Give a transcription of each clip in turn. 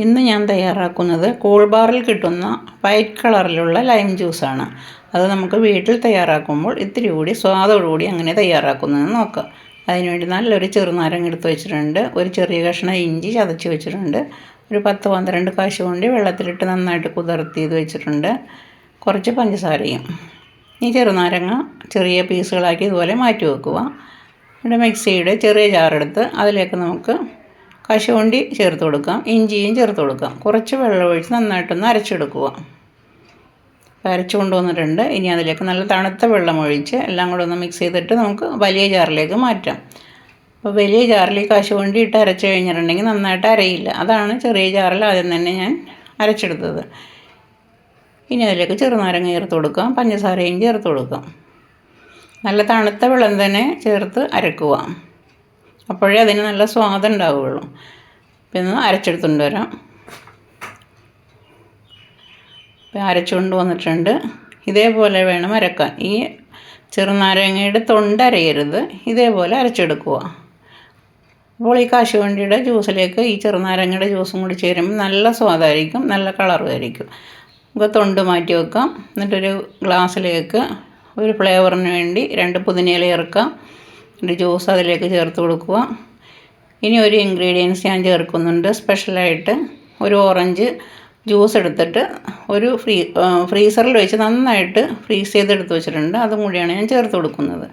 ഇന്ന് ഞാൻ തയ്യാറാക്കുന്നത് കൂൾ ബാറിൽ കിട്ടുന്ന വൈറ്റ് കളറിലുള്ള ലൈം ജ്യൂസാണ് അത് നമുക്ക് വീട്ടിൽ തയ്യാറാക്കുമ്പോൾ ഇത്തിരി കൂടി സ്വാദോടുകൂടി അങ്ങനെ തയ്യാറാക്കുന്നതെന്ന് നോക്കാം. അതിനുവേണ്ടി നല്ലൊരു ചെറുനാരങ്ങ എടുത്ത് വെച്ചിട്ടുണ്ട്. ഒരു ചെറിയ കഷ്ണം ഇഞ്ചി ചതച്ച് വെച്ചിട്ടുണ്ട്. ഒരു പത്ത് പന്ത്രണ്ട് കശുവണ്ടി വെള്ളത്തിലിട്ട് നന്നായിട്ട് കുതിർത്തിയത് വെച്ചിട്ടുണ്ട്. കുറച്ച് പഞ്ചസാരയും. ഈ ചെറുനാരങ്ങ ചെറിയ പീസുകളാക്കി ഇതുപോലെ മാറ്റി വെക്കുക. ഇവിടെ മിക്സിയുടെ ചെറിയ ജാറെടുത്ത് അതിലേക്ക് നമുക്ക് കശുവണ്ടി ചേർത്ത് കൊടുക്കാം ഇഞ്ചിയും ചേർത്ത് കൊടുക്കാം. കുറച്ച് വെള്ളമൊഴിച്ച് നന്നായിട്ടൊന്ന് അരച്ചെടുക്കുക. അരച്ച് കൊണ്ടുവന്നിട്ടുണ്ട്. ഇനി അതിലേക്ക് നല്ല തണുത്ത വെള്ളം ഒഴിച്ച് എല്ലാം കൂടെ ഒന്ന് മിക്സ് ചെയ്തിട്ട് നമുക്ക് വലിയ ജാറിലേക്ക് മാറ്റാം. അപ്പോൾ വലിയ ജാറിൽ കശുവണ്ടി ഇട്ട് അരച്ച് കഴിഞ്ഞിട്ടുണ്ടെങ്കിൽ നന്നായിട്ട് അരയില്ല. അതാണ് ചെറിയ ജാറിൽ ആദ്യം തന്നെ ഞാൻ അരച്ചെടുത്തത്. ഇനി അതിലേക്ക് ചെറുനാരങ്ങ ചേർത്ത് കൊടുക്കാം പഞ്ചസാരയും ചേർത്ത് കൊടുക്കാം. നല്ല തണുത്ത വെള്ളം തന്നെ ചേർത്ത് അരക്കുക. അപ്പോഴേ അതിന് നല്ല സ്വാദം ഉണ്ടാവുകയുള്ളൂ പിന്നെ അരച്ചെടുത്തുകൊണ്ട് വരാം ഇപ്പം അരച്ചുകൊണ്ട് വന്നിട്ടുണ്ട്. ഇതേപോലെ വേണം അരക്കാൻ. ഈ ചെറുനാരങ്ങയുടെ തൊണ്ടരയരുത് ഇതേപോലെ അരച്ചെടുക്കുക അപ്പോൾ ഈ കാശുവണ്ടിയുടെ ജ്യൂസിലേക്ക് ഈ ചെറുനാരങ്ങയുടെ ജ്യൂസും കൂടി ചേരുമ്പോൾ നല്ല സ്വാദായിരിക്കും. നല്ല കളറും ആയിരിക്കും നമുക്ക് തൊണ്ട് മാറ്റി വെക്കാം. എന്നിട്ടൊരു ഗ്ലാസ്സിലേക്ക് ഒരു ഫ്ലേവറിന് വേണ്ടി രണ്ട് പുതിനയില ചേർക്കാം. ഒരു ജ്യൂസ് അതിലേക്ക് ചേർത്ത് കൊടുക്കുക. ഇനി ഒരു ഇൻഗ്രീഡിയൻസ് ഞാൻ ചേർക്കുന്നുണ്ട്. സ്പെഷ്യലായിട്ട് ഒരു ഓറഞ്ച് ജ്യൂസ് എടുത്തിട്ട് ഒരു ഫ്രീ ഫ്രീസറിൽ വെച്ച് നന്നായിട്ട് ഫ്രീസ് ചെയ്തെടുത്ത് വെച്ചിട്ടുണ്ട്. അതും കൂടിയാണ് ഞാൻ ചേർത്ത് കൊടുക്കുന്നത്.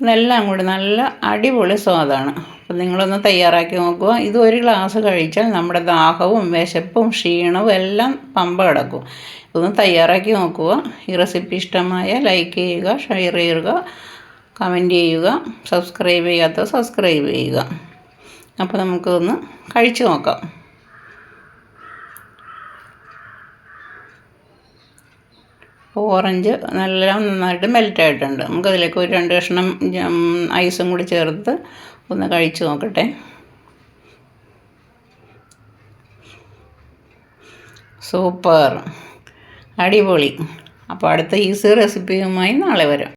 ഇതെല്ലാം കൂടി നല്ല അടിപൊളി സ്വാദാണ് അപ്പം നിങ്ങളൊന്ന് തയ്യാറാക്കി നോക്കുക. ഇത് ഒരു ഗ്ലാസ് കഴിച്ചാൽ നമ്മുടെ ദാഹവും വിശപ്പും ക്ഷീണവും എല്ലാം പമ്പ കിടക്കും. ഇതൊന്ന് തയ്യാറാക്കി നോക്കുക. ഈ റെസിപ്പി ഇഷ്ടമായ ലൈക്ക് ചെയ്യുക ഷെയർ ചെയ്യുക. കമന്റ് ചെയ്യുക സബ്സ്ക്രൈബ് ചെയ്യാത്തവർ സബ്സ്ക്രൈബ് ചെയ്യുക. അപ്പോൾ നമുക്കൊന്ന് കഴിച്ചു നോക്കാം. ഓറഞ്ച് നല്ല നന്നായിട്ട് മെൽറ്റായിട്ടുണ്ട് നമുക്കതിലേക്ക് ഒരു രണ്ട് കഷ്ണം ഐസും കൂടി ചേർത്ത് ഒന്ന് കഴിച്ചു നോക്കട്ടെ. സൂപ്പർ. അടിപൊളി. അപ്പോൾ അടുത്ത ഈസി റെസിപ്പിയുമായി നാളെ വരാം.